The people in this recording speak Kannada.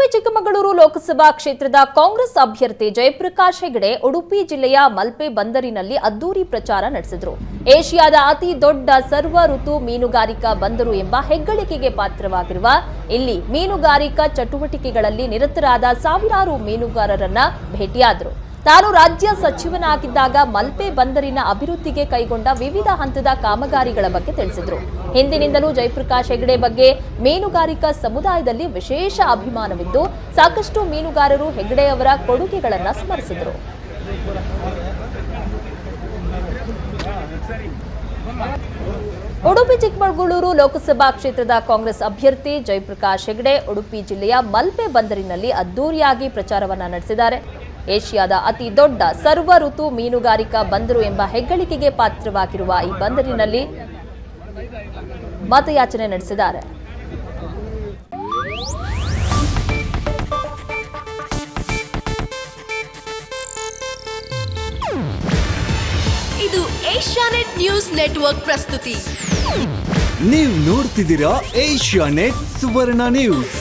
ಉಡುಪಿ, ಚಿಕ್ಕಮಗಳೂರು ಲೋಕಸಭಾ ಕ್ಷೇತ್ರದ ಕಾಂಗ್ರೆಸ್ ಅಭ್ಯರ್ಥಿ ಜಯಪ್ರಕಾಶ್ ಹೆಗಡೆ ಉಡುಪಿ ಜಿಲ್ಲೆಯ ಮಲ್ಪೆ ಬಂದರಿನಲ್ಲಿ ಅದ್ದೂರಿ ಪ್ರಚಾರ ನಡೆಸಿದರು. ಏಷ್ಯಾದ ಅತಿ ದೊಡ್ಡ ಸರ್ವ ಋತು ಮೀನುಗಾರಿಕಾ ಬಂದರು ಎಂಬ ಹೆಗ್ಗಳಿಕೆಗೆ ಪಾತ್ರವಾಗಿರುವ ಇಲ್ಲಿ ಮೀನುಗಾರಿಕಾ ಚಟುವಟಿಕೆಗಳಲ್ಲಿ ನಿರತರಾದ ಸಾವಿರಾರು ಮೀನುಗಾರರನ್ನ ಭೇಟಿಯಾದರು. ತಾನು ರಾಜ್ಯ ಸಚಿವನಾಗಿದ್ದಾಗ ಮಲ್ಪೆ ಬಂದರಿನ ಅಭಿವೃದ್ಧಿಗೆ ಕೈಗೊಂಡ ವಿವಿಧ ಹಂತದ ಕಾಮಗಾರಿಗಳ ಬಗ್ಗೆ ತಿಳಿಸಿದರು. ಹಿಂದಿನಿಂದಲೂ ಜಯಪ್ರಕಾಶ್ ಹೆಗಡೆ ಬಗ್ಗೆ ಮೀನುಗಾರಿಕಾ ಸಮುದಾಯದಲ್ಲಿ ವಿಶೇಷ ಅಭಿಮಾನವಿದ್ದು, ಸಾಕಷ್ಟು ಮೀನುಗಾರರು ಹೆಗಡೆ ಅವರ ಕೊಡುಗೆಗಳನ್ನು ಸ್ಮರಿಸಿದರು. ಉಡುಪಿ ಚಿಕ್ಕಮಗಳೂರು ಲೋಕಸಭಾ ಕ್ಷೇತ್ರದ ಕಾಂಗ್ರೆಸ್ ಅಭ್ಯರ್ಥಿ ಜಯಪ್ರಕಾಶ್ ಹೆಗಡೆ ಉಡುಪಿ ಜಿಲ್ಲೆಯ ಮಲ್ಪೆ ಬಂದರಿನಲ್ಲಿ ಅದ್ದೂರಿಯಾಗಿ ಪ್ರಚಾರವನ್ನ ನಡೆಸಿದ್ದಾರೆ. ಏಷ್ಯಾದ ಅತಿ ದೊಡ್ಡ ಸರ್ವ ಋತು ಮೀನುಗಾರಿಕಾ ಬಂದರು ಎಂಬ ಹೆಗ್ಗಳಿಕೆಗೆ ಪಾತ್ರವಾಗಿರುವ ಈ ಬಂದರಿನಲ್ಲಿ ಮತಯಾಚನೆ ನಡೆಸಿದ್ದಾರೆ. ಇದು ಏಷ್ಯಾನೆಟ್ ನ್ಯೂಸ್ ನೆಟ್ವರ್ಕ್ ಪ್ರಸ್ತುತಿ. ನೀವು ನೋಡ್ತಿದ್ದೀರಾ ಏಷ್ಯಾನೆಟ್ ಸುವರ್ಣ ನ್ಯೂಸ್.